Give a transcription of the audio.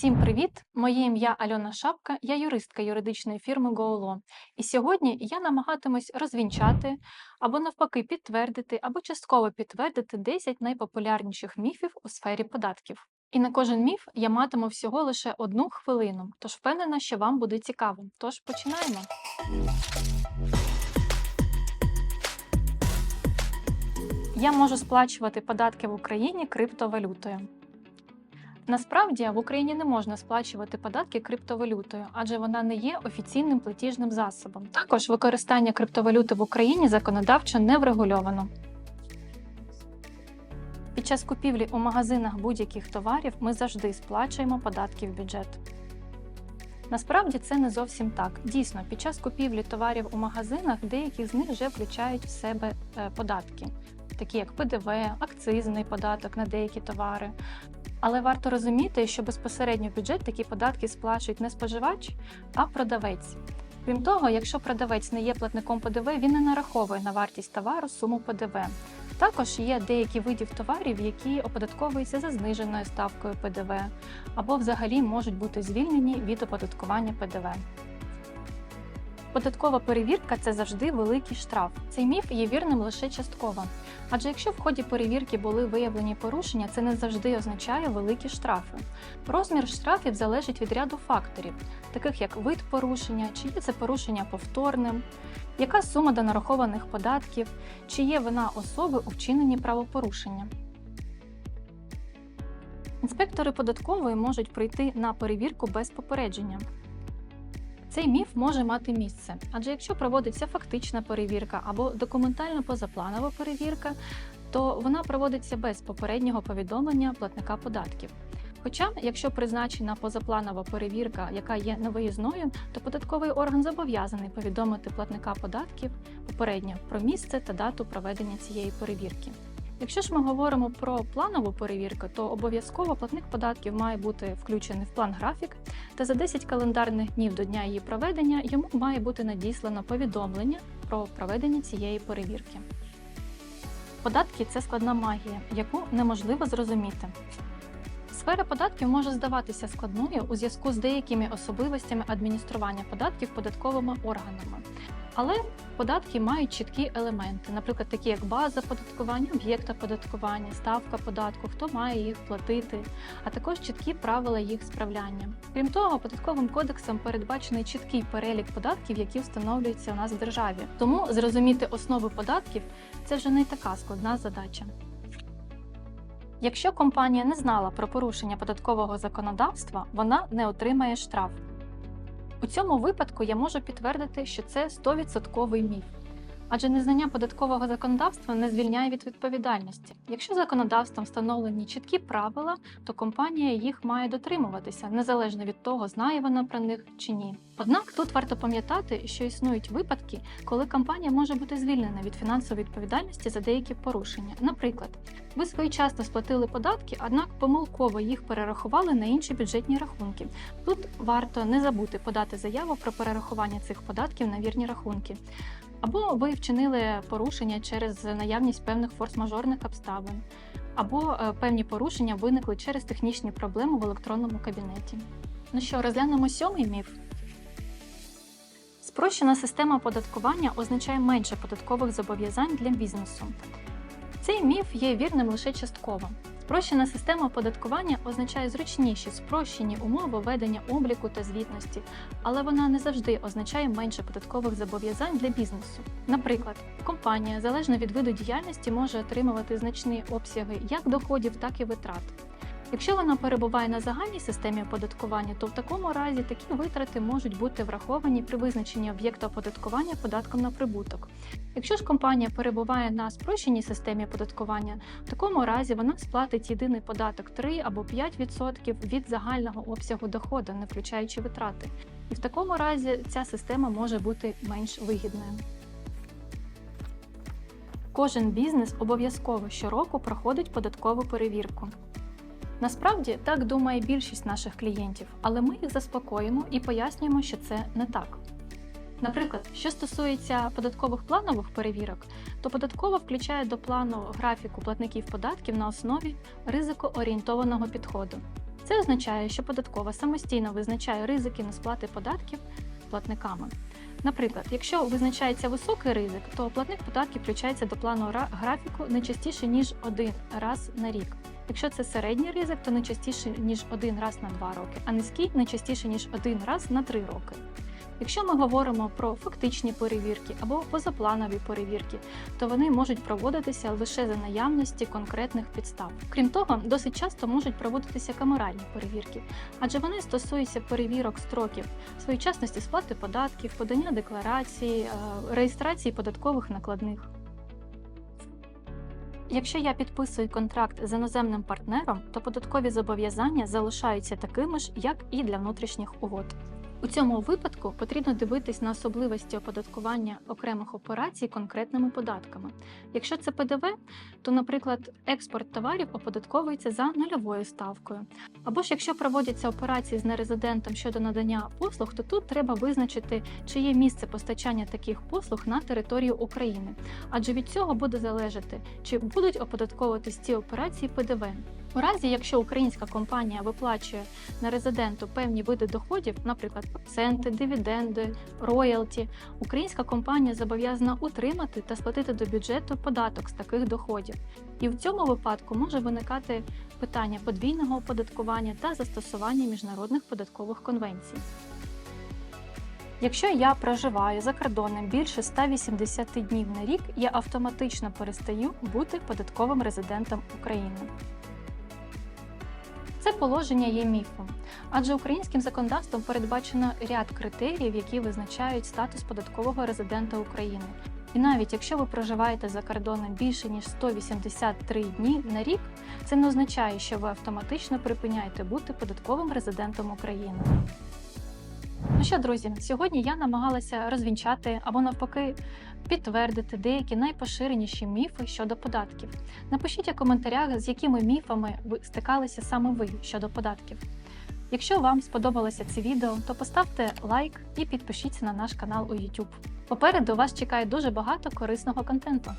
Всім привіт! Моє ім'я Альона Шапка, я юристка юридичної фірми GoLaw. І сьогодні я намагатимусь розвінчати або навпаки підтвердити або частково підтвердити 10 найпопулярніших міфів у сфері податків. І на кожен міф я матиму всього лише одну хвилину, тож впевнена, що вам буде цікаво. Тож починаємо. Я можу сплачувати податки в Україні криптовалютою. Насправді в Україні не можна сплачувати податки криптовалютою, адже вона не є офіційним платіжним засобом. Також використання криптовалюти в Україні законодавчо не врегульовано. Під час купівлі у магазинах будь-яких товарів ми завжди сплачуємо податки в бюджет. Насправді це не зовсім так. Дійсно, під час купівлі товарів у магазинах деякі з них вже включають в себе е, податки, такі як ПДВ, акцизний податок на деякі товари. Але варто розуміти, що безпосередньо в бюджет такі податки сплачують не споживач, а продавець. Крім того, якщо продавець не є платником ПДВ, він не нараховує на вартість товару суму ПДВ. Також є деякі видів товарів, які оподатковуються за зниженою ставкою ПДВ, або взагалі можуть бути звільнені від оподаткування ПДВ. Податкова перевірка це завжди великий штраф. Цей міф є вірним лише частково. Адже якщо в ході перевірки були виявлені порушення, це не завжди означає великі штрафи. Розмір штрафів залежить від ряду факторів, таких як вид порушення, чи є це порушення повторним, яка сума до нарахованих податків, чи є вина особи у вчиненні правопорушення. Інспектори податкової можуть прийти на перевірку без попередження. Цей міф може мати місце, адже якщо проводиться фактична перевірка або документально позапланова перевірка, то вона проводиться без попереднього повідомлення платника податків. Хоча, якщо призначена позапланова перевірка, яка є невиїзною, то податковий орган зобов'язаний повідомити платника податків попередньо про місце та дату проведення цієї перевірки. Якщо ж ми говоримо про планову перевірку, то обов'язково платник податків має бути включений в план графік, та за 10 календарних днів до дня її проведення йому має бути надіслано повідомлення про проведення цієї перевірки. Податки це складна магія, яку неможливо зрозуміти. Сфера податків може здаватися складною у зв'язку з деякими особливостями адміністрування податків податковими органами. Але податки мають чіткі елементи, наприклад, такі як база податкування, об'єкт оподаткування, ставка податку, хто має їх платити, а також чіткі правила їх справляння. Крім того, податковим кодексом передбачений чіткий перелік податків, які встановлюються у нас в державі. Тому зрозуміти основи податків це вже не така складна задача. Якщо компанія не знала про порушення податкового законодавства, вона не отримає штраф. У цьому випадку я можу підтвердити, що це 100% міф. Адже незнання податкового законодавства не звільняє від відповідальності. Якщо законодавством встановлені чіткі правила, то компанія їх має дотримуватися, незалежно від того, знає вона про них чи ні. Однак тут варто пам'ятати, що існують випадки, коли компанія може бути звільнена від фінансової відповідальності за деякі порушення. Наприклад, ви своєчасно сплатили податки, однак помилково їх перерахували на інші бюджетні рахунки. Тут варто не забути подати заяву про перерахування цих податків на вірні рахунки. Або ви вчинили порушення через наявність певних форс-мажорних обставин, або е, певні порушення виникли через технічні проблеми в електронному кабінеті. Ну що, розглянемо сьомий міф. Спрощена система оподаткування означає менше податкових зобов'язань для бізнесу. Цей міф є вірним лише частково. Спрощена система оподаткування означає зручніші, спрощені умови ведення обліку та звітності, але вона не завжди означає менше податкових зобов'язань для бізнесу. Наприклад, компанія залежно від виду діяльності може отримувати значні обсяги як доходів, так і витрат. Якщо вона перебуває на загальній системі оподаткування, то в такому разі такі витрати можуть бути враховані при визначенні об'єкту оподаткування податком на прибуток. Якщо ж компанія перебуває на спрощеній системі оподаткування, в такому разі вона сплатить єдиний податок 3 або 5% від загального обсягу доходу, не включаючи витрати. І в такому разі ця система може бути менш вигідною. Кожен бізнес обов'язково щороку проходить податкову перевірку. Насправді так думає більшість наших клієнтів, але ми їх заспокоїмо і пояснюємо, що це не так. Наприклад, що стосується податкових планових перевірок, то податкова включає до плану графіку платників податків на основі ризикоорієнтованого підходу. Це означає, що податкова самостійно визначає ризики несплати податків платниками. Наприклад, якщо визначається високий ризик, то платник податків включається до плану графіку не частіше ніж один раз на рік. Якщо це середній ризик, то не частіше ніж один раз на два роки, а низький не частіше ніж один раз на три роки. Якщо ми говоримо про фактичні перевірки або позапланові перевірки, то вони можуть проводитися лише за наявності конкретних підстав. Крім того, досить часто можуть проводитися камеральні перевірки, адже вони стосуються перевірок строків своєчасності сплати податків, подання декларації, е, реєстрації податкових накладних. Якщо я підписую контракт з іноземним партнером, то податкові зобов'язання залишаються такими ж, як і для внутрішніх угод. У цьому випадку потрібно дивитись на особливості оподаткування окремих операцій конкретними податками. Якщо це ПДВ, то, наприклад, експорт товарів оподатковується за нульовою ставкою. Або ж якщо проводяться операції з нерезидентом щодо надання послуг, то тут треба визначити, чи є місце постачання таких послуг на територію України, адже від цього буде залежати, чи будуть оподатковуватись ці операції ПДВ. У разі, якщо українська компанія виплачує нерезиденту певні види доходів, наприклад, проценти, дивіденди, роялті, українська компанія зобов'язана утримати та сплатити до бюджету податок з таких доходів. І в цьому випадку може виникати питання подвійного оподаткування та застосування міжнародних податкових конвенцій. Якщо я проживаю за кордоном більше 180 днів на рік, я автоматично перестаю бути податковим резидентом України. Це положення є міфом, адже українським законодавством передбачено ряд критеріїв, які визначають статус податкового резидента України. І навіть якщо ви проживаєте за кордоном більше ніж 183 дні на рік, це не означає, що ви автоматично припиняєте бути податковим резидентом України. Ну що, друзі, сьогодні я намагалася розвінчати або навпаки підтвердити деякі найпоширеніші міфи щодо податків. Напишіть у коментарях, з якими міфами ви стикалися саме ви щодо податків. Якщо вам сподобалося це відео, то поставте лайк і підпишіться на наш канал у YouTube. Попереду вас чекає дуже багато корисного контенту.